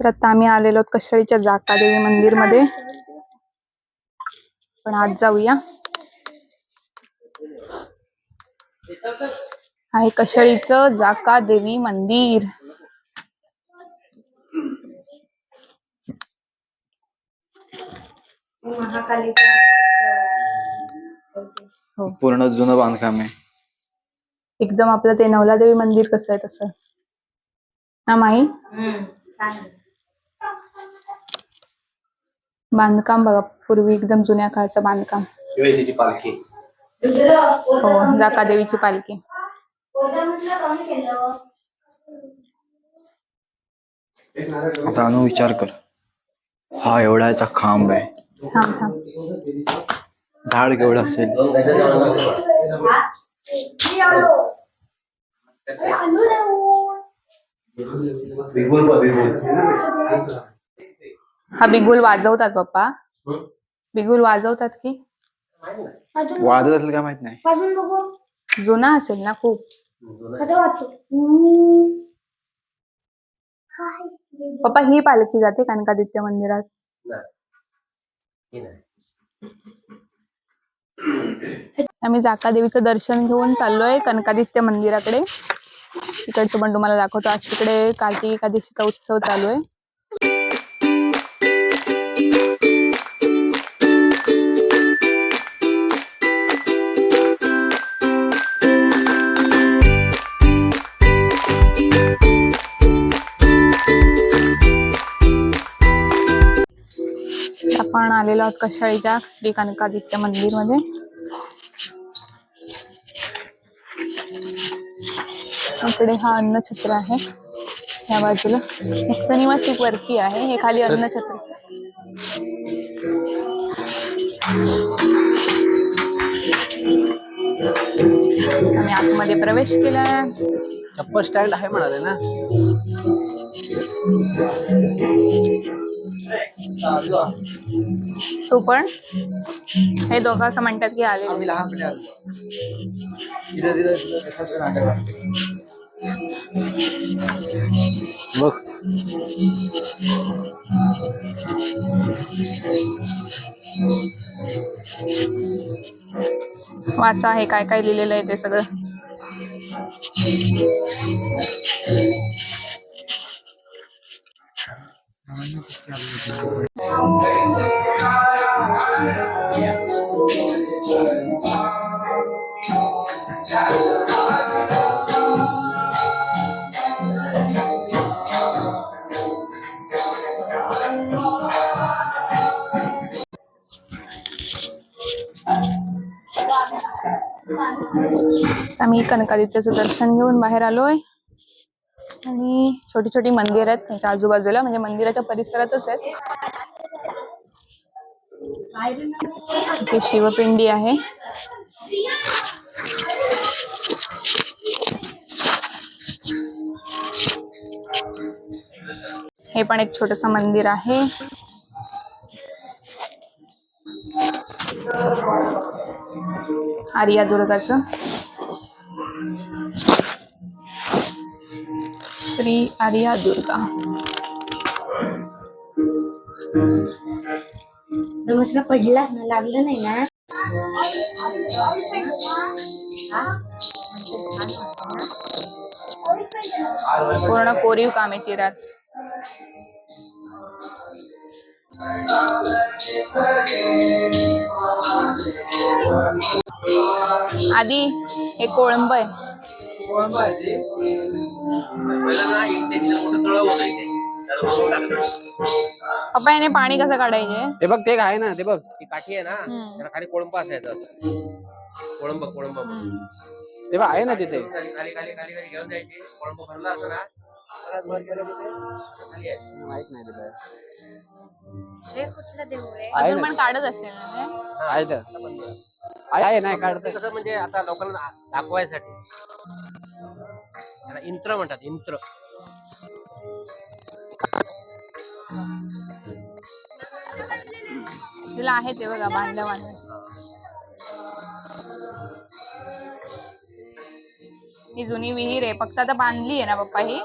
तर आता आम्ही आलेलो आहोत कशाळीच्या जाकादेवी मंदिरमध्ये. पण आज जाऊया. आहे कशाळीचं जाका देवी मंदिर. महाकालीचा हो. पूर्ण जुनं बांधकाम आहे. एकदम आपलं ते नवलादेवी मंदिर कसं आहे तसं? ना माई? बांधकाम बघा पूर्वी एकदम जुन्या काळचं बांधकाम. पालखी. हो जाका देवीची पालखी. आता अनु विचार कर. हा एवढाचा खांब आहे. थांब थांब झाड केवढं असेल? हा बिगुल वाजवतात पप्पा. बिगुल वाजवतात की? वाजत असेल का माहीत नाही? वाजून बघू. जुना असेल ना खूप. आता वाचू पप्पा ही पालखी जाते कनकादित्य मंदिरात. आम्ही जाका देवीचं दर्शन घेऊन चाललोय कनकादित्य मंदिराकडे. तिकडचं पण तुम्हाला दाखवतो. आज तिकडे कार्तिक एकादशीचा उत्सव चालू आहे. आलेलो आहोत कशाळीच्या श्री कनकादित्य मंदिरमध्ये इकडे हा अन्नछत्र आहे. या बाजूला मुक्त निवासी वरती आहे. हे खाली अन्नछत्र. आम्ही आतमध्ये प्रवेश केलाय. चप्पल स्टँड आहे म्हणाले ना. तू पण? हे दोघं असं म्हणतात की आले आम्ही लहानपणी आलो. धीरे धीरे धीरे नाटक आहे. बघ. वाचा आहे काय काय लिहिलेलं आहे ते सगळं. आम्ही कनकादित्याचं दर्शन घेऊन बाहेर आलोय. आणि छोटी छोटी मंदिर आहेत त्यांच्या आजूबाजूला म्हणजे मंदिराच्या परिसरातच आहेत. इथे शिवपिंडी आहे. हे पण एक छोटस मंदिर आहे. आर्या दुर्गाचं श्री आर्या दुर्गा. नमस्कार पडला ना लागलं नाही ना? पूर्ण कोरीव काम आहे तिरात आधी हे कोळंब आहे पप्पा याने पाणी कसं काढायचे? ते बघ ते आहे ना ते बघ. ती काठी आहे ना हम्म. त्याला खाली कोळंब असायचं. असं. कोळंब. कोळंब. ते बघ आहे ना तिथे. खाली खाली खाली खाली खाली घेऊन जायची. कोळंब भरला असं ना. परत वर गेलं की ते खाली आहे. माहीत नाही तिथे. कुठलं देऊ आहे? आहे अजून ना. पण काढत असेल ना ते? आहे तर. आहे आहे नाही काढत. कसं म्हणजे आता लोकांना दाखवायसाठी. त्याला इंत्र म्हणतात इंत्र. तिला आहे ते बघा बांधलं बांधलं. ही जुनी विहीर आहे. फक्त आता बांधली आहे ना पप्पा ही?